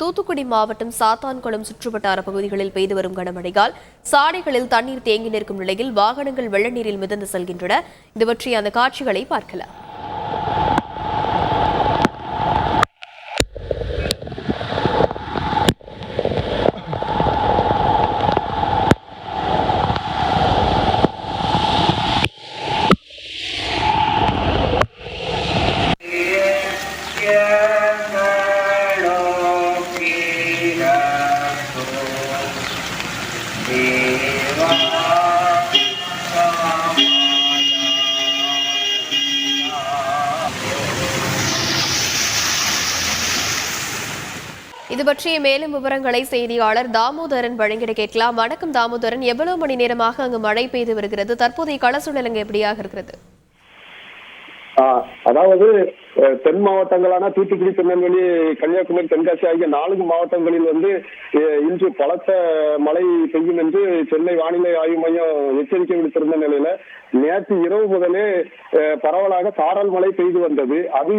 தூத்துக்குடி மாவட்டம் சாத்தான்குளம் சுற்றுவட்டார பகுதிகளில் பெய்து வரும் கனமழையால் சாலைகளில் தண்ணீர் தேங்கி நிற்கும் நிலையில் வாகனங்கள் வெள்ள நீரில் மிதந்து செல்கின்றன. இது பற்றிய அந்த காட்சிகளை பார்க்கலாம். இது பற்றிய மேலும் விவரங்களை செய்தியாளர் தாமோதரன் வழங்கிட கேட்கலாம். வணக்கம் தாமோதரன். எவ்வளவு மணி நேரமாக அங்கு மழை பெய்து வருகிறது? தற்போதைய கள சூழல் எப்படியாக இருக்கிறது? அதாவது தென் மாவட்டங்களான தூத்துக்குடி திருநெல்வேலி கன்னியாகுமரி தென்காசி ஆகிய நான்கு மாவட்டங்களில் வந்து இன்று பலத்த மழை பெய்யும் என்று சென்னை வானிலை ஆய்வு மையம் எச்சரிக்கை விடுத்திருந்த நிலையில நேற்று இரவு முதலே பரவலாக சாரல் மழை பெய்து வந்தது. அது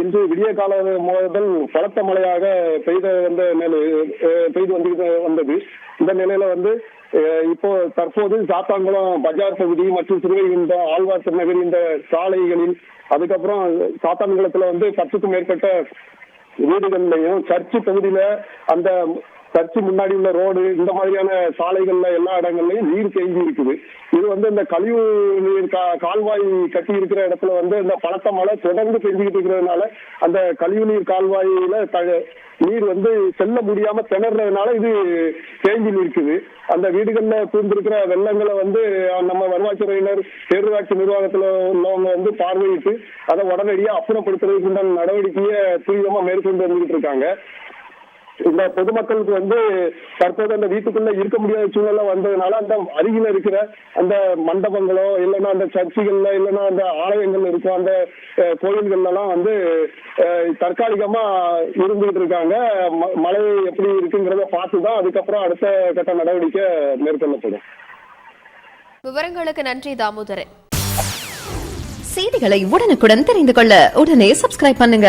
இன்று விடிய கால முதல் பலத்த மழையாக பெய்த வந்த நிலை பெய்து வந்து வந்தது. இந்த நிலையில வந்து இப்போ தற்போது சாத்தான்குளம் பஜார் பகுதி மற்றும் திருவைகுண்டம் ஆழ்வார் திருநகர் இந்த சாலைகளில் அதுக்கப்புறம் சாத்தான்குளத்துல வந்து பத்துக்கும் மேற்பட்ட வீடுகள்லையும் சர்ச்சு பகுதியில அந்த சர்ச்சு முன்னாடி உள்ள ரோடு இந்த மாதிரியான சாலைகள்ல எல்லா இடங்கள்லயும் நீர் தேங்கி இருக்குது. இது வந்து இந்த கழிவு நீர் கா- கால்வாய் கட்டி இருக்கிற இடத்துல வந்து இந்த பழக்க மழை தொடர்ந்து பெஞ்சுக்கிட்டு இருக்கிறதுனால அந்த கழிவு நீர் கால்வாயில நீர் வந்து செல்ல முடியாம திணறதுனால இது தேங்கி நிற்குது. அந்த வீடுகள்ல தூந்திருக்கிற வெள்ளங்களை வந்து நம்ம வருவாய்த்துறையினர் பேரூராட்சி நிர்வாகத்துல உள்ளவங்க வந்து பார்வையிட்டு அதை உடனடியா அப்புறப்படுத்துறதுக்குண்டான நடவடிக்கையை துரிதமா மேற்கொண்டு வந்துகிட்டு இருக்காங்க. இந்த பொதுமக்களுக்கு வந்து தற்போது அந்த வீட்டுக்குள்ள இருக்க முடியாத சூழ்நிலை வந்ததுனால அந்த அருகில இருக்கிற அந்த மண்டபங்களோ இல்லைன்னா அந்த சர்ச்சுகள்ல இல்லைன்னா அந்த ஆலயங்கள் இருக்கும் அந்த கோயில்கள்ல எல்லாம் வந்து அஹ், தற்காலிகமா இருந்துகிட்டு இருக்காங்க. ம- மழை எப்படி இருக்குங்கிறத பார்த்து தான் அதுக்கப்புறம் அடுத்த கட்ட நடவடிக்கை மேற்கொள்ளப்படும். விவரங்களுக்கு நன்றி தாமோதரன். செய்திகளை உடனுக்குடன் தெரிந்து கொள்ள உடனே சப்ஸ்கிரைப் பண்ணுங்க.